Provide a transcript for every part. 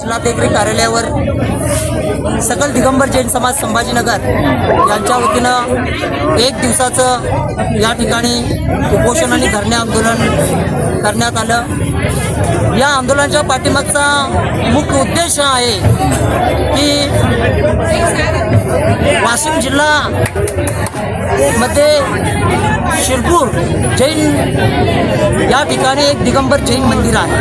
जिल्हा देखरेख कार्यालयावर सकल दिगंबर जैन समाज संभाजीनगर यांच्या वतीनं एक दिवसाचं या ठिकाणी उपोषण आणि धरणे आंदोलन करण्यात आलं. या आंदोलनाच्या पाठीमागचा मुख्य उद्देश हा आहे की वाशिम जिल्हा मध्ये शिरपूर जैन या ठिकाणी एक दिगंबर जैन मंदिर आहे.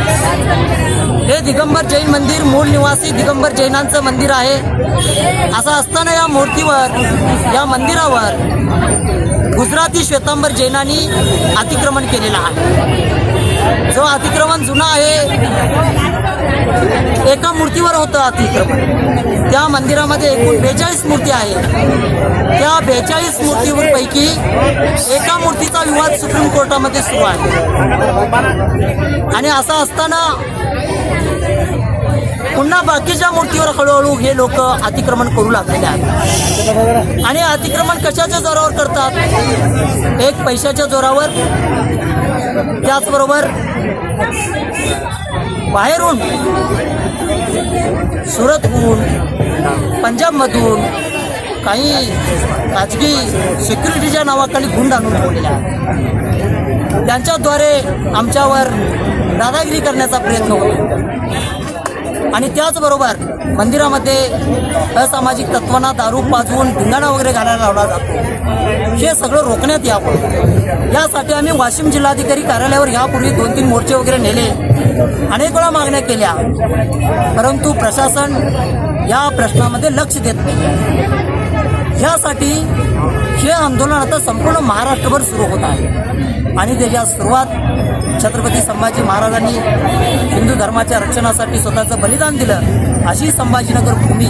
हे दिगंबर जैन मंदिर मूळ निवासी दिगंबर जैनांचं मंदिर आहे. असं असताना या मूर्तीवर या मंदिरावर गुजराती श्वेतांबर जैनांनी अतिक्रमण केलेलं आहे. जो अतिक्रमण जुना आहे मूर्तीवर होतं अतिक्रमण त्या मंदिरामध्ये एकूण बेचाळीस मूर्ती आहे त्या बेचाळीस मूर्तीपैकी एका मूर्तीचा विवाद सुप्रीम कोर्टामध्ये सुरू आहे. आणि असं असताना पुन्हा बाकीच्या मूर्तीवर हळूहळू हे लोक अतिक्रमण करू लागलेले आहेत. आणि अतिक्रमण कशाच्या जोरावर करतात? एक पैशाच्या जोरावर. त्याचबरोबर बाहेरून सुरतहून पंजाबमधून काही खाजगी सिक्युरिटीच्या नावाखाली गुंड आणून ठेवलेल्या आहेत. त्यांच्याद्वारे आमच्यावर दादागिरी करण्याचा प्रयत्न होतो आणि त्याचबरोबर मंदिरामध्ये असामाजिक तत्वांना दारू पाजवून धिंगाणा वगैरे घालायला लावला जातो. हे सगळं रोखण्यात यावं यासाठी आम्ही वाशिम जिल्हाधिकारी कार्यालयावर यापूर्वी दोन तीन मोर्चे वगैरे नेले. अनेक वेळा मागण्या केल्या. परंतु प्रशासन या प्रश्नामध्ये लक्ष देत नाही. यासाठी हे आंदोलन आता संपूर्ण महाराष्ट्रभर सुरू होत आहे. आणि त्याच्या सुरुवात छत्रपती संभाजी महाराजांनी हिंदू धर्माच्या रक्षणासाठी स्वतःचं बलिदान दिलं अशी संभाजीनगर भूमी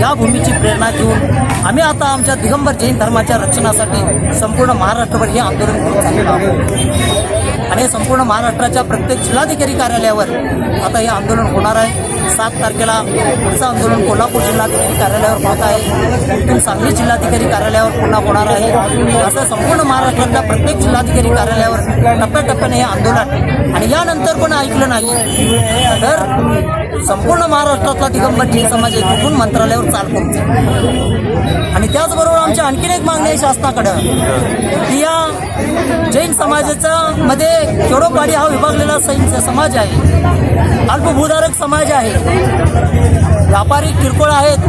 या भूमीची प्रेरणा घेऊन आम्ही आता आमच्या दिगंबर जैन धर्माच्या रक्षणासाठी संपूर्ण महाराष्ट्रभर हे आंदोलन करून चाललेलो आहोत. आणि संपूर्ण महाराष्ट्राच्या प्रत्येक जिल्हाधिकारी कार्यालयावर आता हे आंदोलन होणार आहे. सात तारखेला पुढचं आंदोलन कोल्हापूर जिल्हाधिकारी कार्यालयावर होत आहे. तिथून सांगली जिल्हाधिकारी कार्यालयावर पुन्हा होणार आहे. असं संपूर्ण महाराष्ट्रातल्या प्रत्येक जिल्हाधिकारी कार्यालयावर टप्प्याटप्प्याने हे आंदोलन आणि यानंतर पण ऐकलं नाही तर संपूर्ण महाराष्ट्रातला दिगंबर जैन समाज एकूण मंत्रालयावर चाल करतो आणि त्याचबरोबर आमची आणखीन एक मागणी आहे शासनाकडं. की या जैन समाजाचा मध्ये खेडोपाडी हा विभागलेला समाज आहे. अल्पभूधारक समाज आहे. व्यापारी किरकोळ आहेत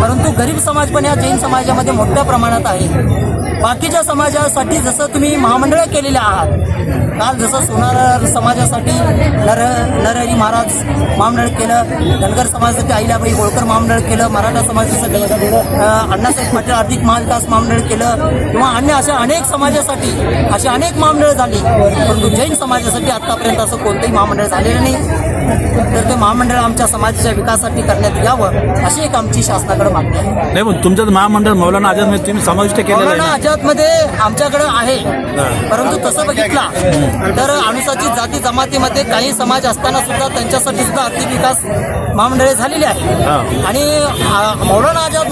परंतु गरीब समाज पण या जैन समाजामध्ये मोठ्या प्रमाणात आहे. बाकीच्या समाजासाठी जसं तुम्ही महामंडळ केलेले आहात काल जसं सोनार समाजासाठी नर नरहरी महाराज महामंडळ केलं धनगर समाजासाठी अहिल्याबाई होळकर महामंडळ केलं मराठा समाजासाठी अण्णासाहेब पाटील आर्थिक महाविकास महामंडळ केलं किंवा अन्य अशा अनेक समाजासाठी अशी अनेक महामंडळ झाली परंतु जैन समाजासाठी आतापर्यंत असं कोणतंही महामंडळ झालेलं नाही. तर ते महामंडळ आमच्या समाजाच्या विकासासाठी करण्यात यावं अशी एक आमची शासनाकडे मागणी आहे. नाही पण तुमचं महामंडळ मौलाना आझाद तुम्ही समाविष्ट केलेलं मौलाना आहे आझादमध्ये आमच्याकडे आहे परंतु तसं बघितला तर अनुसूचित जाती जमातीमध्ये काही समाज असताना सुद्धा त्यांच्यासाठी सुद्धा आर्थिक विकास महामंडळे झालेली आहे. आणि मौलाना आझाद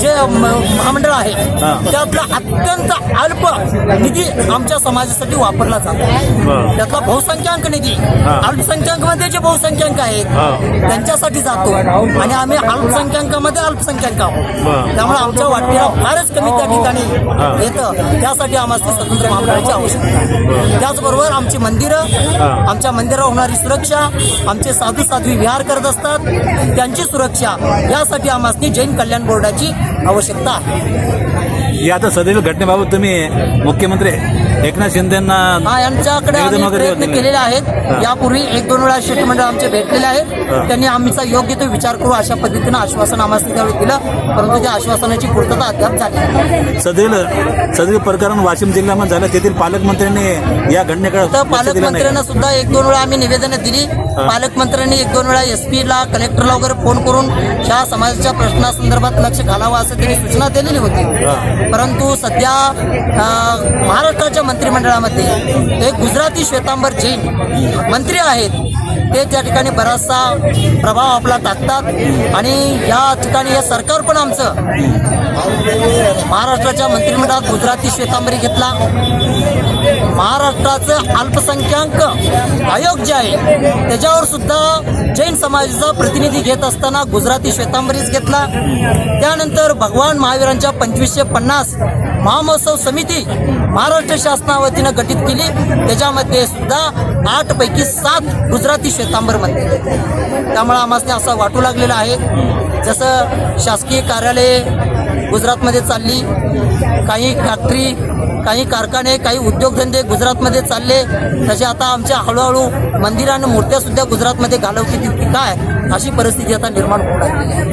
जे महामंडळ आहे. त्यातला अत्यंत अल्प निधी आमच्या समाजासाठी वापरला जातो. त्यातला बहुसंख्याक निधी. अल्पसंख्याक जे बहुसंख्याक आहेत. त्यांच्यासाठी जातो आणि आम्ही अल्पसंख्याकामध्ये अल्पसंख्याक आहोत. त्यामुळे आमच्या वाटेला फारच कमी त्या. ठिकाणी येतं त्यासाठी आम्हाला स्वतंत्र महामंडळाची आवश्यकता आहे त्याचबरोबर आमची मंदिरं. आमच्या मंदिरावर होणारी सुरक्षा आमचे साधू साध्वी विहार करत असतात त्यांची सुरक्षा यासाठी आम्हाला जैन कल्याण बोर्डाची आवश्यकता आहे या आता सदैव घटनेबाबत तुम्ही मुख्यमंत्री एकनाथ शिंदेना हा यांच्याकडे निवेदन आम्ही वगैरे प्रयत्न. केलेले आहेत. यापूर्वी एक दोन वेळा शिष्टमंडळ आमचे भेटलेले हा. आहेत त्यांनी आमचा योग्य तो विचार करू अशा पद्धतीनं आश्वासन आम्हाला त्यावेळी दिलं परंतु त्या आश्वासनाची पूर्तता अद्याप झाली नाही. सदैव सदैव प्रकरण वाशिम जिल्ह्यामध्ये झालं तेथील पालकमंत्र्यांनी या घटनेकडे तर लक्ष दिलं नाही पालकमंत्र्यांना सुद्धा एक दोन वेळा आम्ही निवेदनं दिली पालकमंत्र्यांनी एक दोन वेळा एस ला कलेक्टरला वगैरे फोन करून ह्या समाजाच्या प्रश्नासंदर्भात लक्ष घालावं असं त्यांनी सूचना दिलेली होती. परंतु सध्या महाराष्ट्राच्या मंत्रिमंडळामध्ये एक गुजराती श्वेतांबर जैन मंत्री आहेत. ते त्या ठिकाणी बराचसा प्रभाव आपला टाकतात आणि या ठिकाणी हे सरकार पण आमचं महाराष्ट्राच्या मंत्रिमंडळात गुजराती श्वेतांबरी घेतला. महाराष्ट्राचं अल्पसंख्याक आयोग जे आहे त्याच्यावर सुद्धा जैन समाजाचा प्रतिनिधी घेत असताना गुजराती श्वेतांबरीच घेतला. त्यानंतर भगवान महावीरांच्या पंचवीसशे पन्नास महामहोत्सव समिती महाराष्ट्र शासनावतीनं गठीत केली. त्याच्यामध्ये सुद्धा आठ पैकी सात गुजराती श्वेतांबर म्हणते त्यामुळं आम्हाला असं वाटू लागलेलं आहे. जसं शासकीय कार्यालय गुजरातमध्ये चालली. काही फॅक्टरी काही कारखाने काही उद्योगधंदे गुजरातमध्ये चालले. तसे आता आमच्या हळूहळू मंदिरं आणि मूर्त्यासुद्धा गुजरातमध्ये घालवतील की काय? अशी परिस्थिती आता निर्माण होऊ लागली आहे.